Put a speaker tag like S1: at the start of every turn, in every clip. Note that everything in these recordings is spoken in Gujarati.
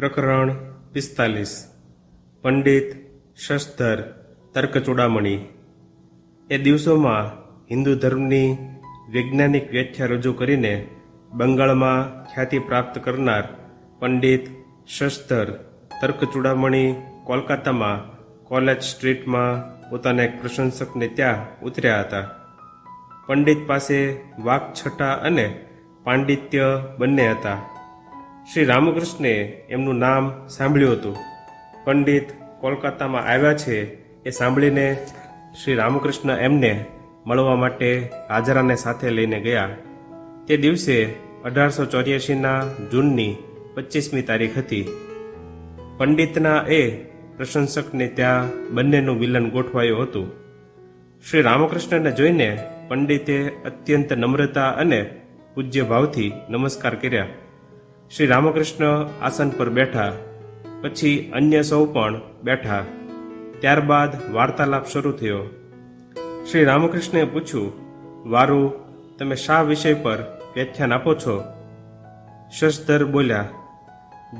S1: પ્રકરણ પિસ્તાલીસ. પંડિત શશધર તર્ક ચૂડામણી. એ દિવસોમાં હિન્દુ ધર્મની વૈજ્ઞાનિક વ્યાખ્યા રજૂ કરીને બંગાળમાં ખ્યાતિ પ્રાપ્ત કરનાર પંડિત શશધર તર્ક ચૂડામણી કોલકાતામાં કોલેજ સ્ટ્રીટમાં પોતાના એક પ્રશંસકને ત્યાં ઉતર્યા હતા. પંડિત પાસે વાકછટા અને પાંડિત્ય બંને હતા. શ્રી રામકૃષ્ણે એમનું નામ સાંભળ્યું હતું. પંડિત કોલકાતામાં આવ્યા છે એ સાંભળીને શ્રી રામકૃષ્ણ એમને મળવા માટે હાજરાને સાથે લઈને ગયા. તે દિવસે અઢારસો ચોર્યાસીના જૂનની પચીસમી તારીખ હતી. પંડિતના એ પ્રશંસકને ત્યાં બંનેનું મિલન ગોઠવાયું હતું. શ્રી રામકૃષ્ણને જોઈને પંડિતે અત્યંત નમ્રતા અને પૂજ્ય ભાવથી નમસ્કાર કર્યા. શ્રી રામકૃષ્ણ આસન પર બેઠા, પછી અન્ય સૌ પણ બેઠા. ત્યારબાદ વાર્તાલાપ શરૂ થયો. શ્રી રામકૃષ્ણે પૂછ્યું, વારું, તમે શા વિષય પર વ્યાખ્યાન આપો છો? શશધર બોલ્યા,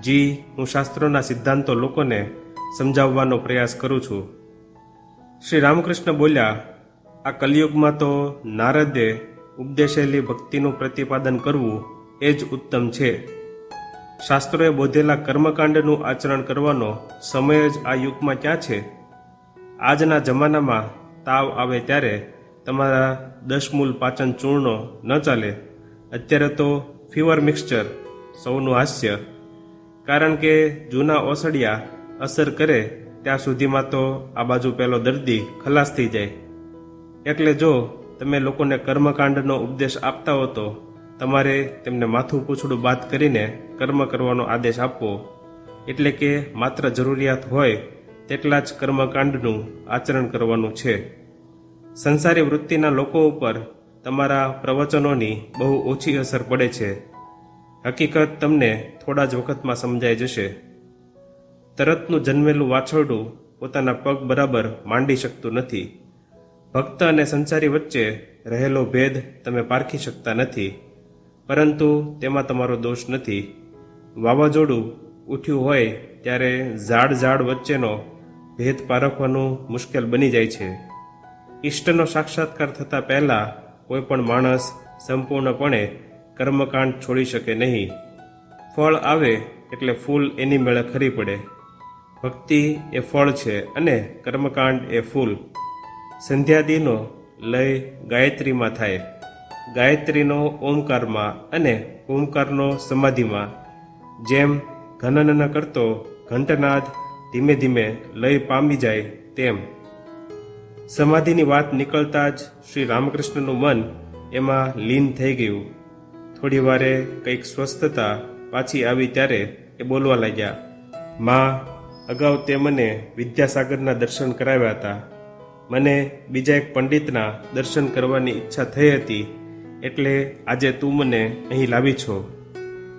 S1: જી, હું શાસ્ત્રોના સિદ્ધાંતો લોકોને સમજાવવાનો પ્રયાસ કરું છું. શ્રી રામકૃષ્ણ બોલ્યા, આ કલિયુગમાં તો નારદે ઉપદેશેલી ભક્તિનું પ્રતિપાદન કરવું એ જ ઉત્તમ છે. શાસ્ત્રોએ બોધેલા કર્મકાંડનું આચરણ કરવાનો સમય જ આ યુગમાં ક્યાં છે? આજના જમાનામાં તાવ આવે ત્યારે તમારા દશમૂલ પાચન ચૂર્ણો ન ચાલે. અત્યારે તો ફીવર મિક્સચર સૌનું હાસ્ય. કારણ કે જૂના ઓસડિયા અસર કરે ત્યાં સુધીમાં તો આ બાજુ પહેલો દર્દી ખલાસ થઈ જાય. એટલે જો તમે લોકોને કર્મકાંડનો ઉપદેશ આપતા હો તો તમારે તેમને માથું પૂછડું બાદ કરીને કર્મ કરવાનો આદેશ આપવો. એટલે કે માત્ર જરૂરિયાત હોય તેટલા જ કર્મકાંડનું આચરણ કરવાનું છે. સંસારી વૃત્તિના લોકો ઉપર તમારા પ્રવચનોની બહુ ઓછી અસર પડે છે. હકીકત તમને થોડા જ વખતમાં સમજાઈ જશે. તરતનું જન્મેલું વાછરડું પોતાના પગ બરાબર માંડી શકતું નથી. ભક્ત અને સંસારી વચ્ચે રહેલો ભેદ તમે પારખી શકતા નથી. પરંતુ તેમાં તમારો દોષ નથી. વાવાઝોડું ઉઠ્યું હોય ત્યારે ઝાડ ઝાડ વચ્ચેનો ભેદ પારખવાનું મુશ્કેલ બની જાય છે. ઈષ્ટનો સાક્ષાત્કાર થતાં પહેલાં કોઈ પણ માણસ સંપૂર્ણપણે કર્મકાંડ છોડી શકે નહીં. ફળ આવે એટલે ફૂલ એની મેળે ખરી પડે. ભક્તિ એ ફળ છે અને કર્મકાંડ એ ફૂલ. સંધ્યાદીનો લય ગાયત્રીમાં થાય. ગાયત્રીનો ઓમકારમાં અને ઓમકારનો સમાધિમાં, જેમ ઘનન કરતો ઘંટનાદ ધીમે ધીમે લય પામી જાય તેમ. સમાધિની વાત નીકળતા જ શ્રી રામકૃષ્ણનું મન એમાં લીન થઈ ગયું. થોડી વારે કંઈક સ્વસ્થતા પાછી આવી ત્યારે એ બોલવા લાગ્યા, માં, અગાઉ તે મને વિદ્યાસાગરના દર્શન કરાવ્યા હતા. મને બીજા એક પંડિતના દર્શન કરવાની ઈચ્છા થઈ હતી. એટલે આજે તું મને અહીં લાવી છો.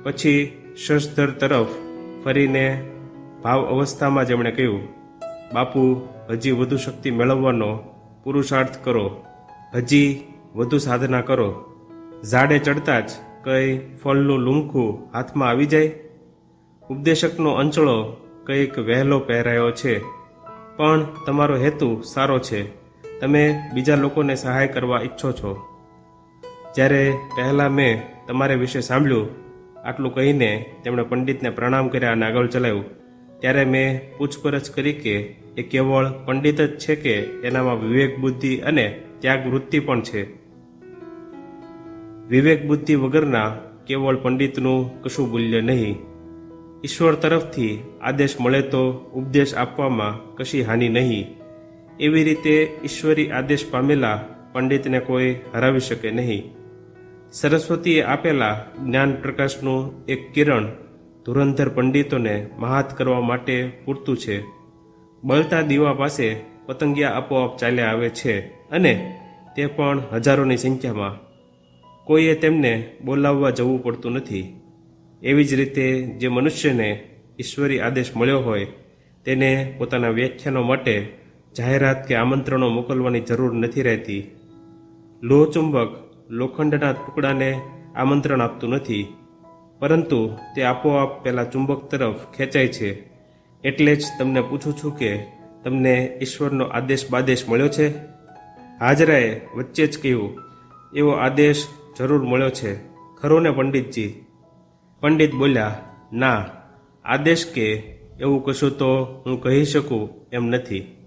S1: પછી શશધર તરફ ફરીને ભાવ અવસ્થામાં જેમણે કહ્યું, બાપુ, હજી વધુ શક્તિ મેળવવાનો પુરુષાર્થ કરો. હજી વધુ સાધના કરો. ઝાડે ચડતા જ કંઈ ફળનું લૂંખું હાથમાં આવી જાય? ઉપદેશકનો અંચળો કંઈક વહેલો પહેરાયો છે. પણ તમારો હેતુ સારો છે. તમે બીજા લોકોને સહાય કરવા ઈચ્છો છો. જ્યારે પહેલાં મેં તમારે વિશે સાંભળ્યું, આટલું કહીને તેમણે પંડિતને પ્રણામ કર્યા અને આગળ ચલાવ્યું. ત્યારે મેં પૂછપરછ કરી કે એ કેવળ પંડિત જ છે કે એનામાં વિવેક બુદ્ધિ અને ત્યાગ વૃત્તિ પણ છે? વિવેક બુદ્ધિ વગરના કેવળ પંડિતનું કશું મૂલ્ય નહીં. ઈશ્વર તરફથી આદેશ મળે તો ઉપદેશ આપવામાં કશી હાનિ નહીં. એવી રીતે ઈશ્વરી આદેશ પામેલા પંડિતને કોઈ હરાવી શકે નહીં. સરસ્વતીએ આપેલા જ્ઞાન પ્રકાશનું એક કિરણ ધુરંધર પંડિતોને મહાત કરવા માટે પૂરતું છે. બળતા દીવા પાસે પતંગિયા આપોઆપ ચાલ્યા આવે છે અને તે પણ હજારોની સંખ્યામાં. કોઈએ તેમને બોલાવવા જવું પડતું નથી. એવી જ રીતે જે મનુષ્યને ઈશ્વરી આદેશ મળ્યો હોય, તેને પોતાના વ્યાખ્યાનો માટે જાહેરાત કે આમંત્રણો મોકલવાની જરૂર નથી રહેતી. લોહચુંબક લોખંડના ટુકડાને આમંત્રણ આપતું નથી, પરંતુ તે આપોઆપ પેલા ચુંબક તરફ ખેંચાય છે. એટલે જ તમને પૂછું છું કે તમને ઈશ્વરનો આદેશ બાદેશ મળ્યો છે? હાજરાએ વચ્ચે જ કહ્યું, એવો આદેશ જરૂર મળ્યો છે. ખરો ને પંડિતજી? પંડિત બોલ્યા, ના, આદેશ કે એવું કશું તો હું કહી શકું એમ નથી.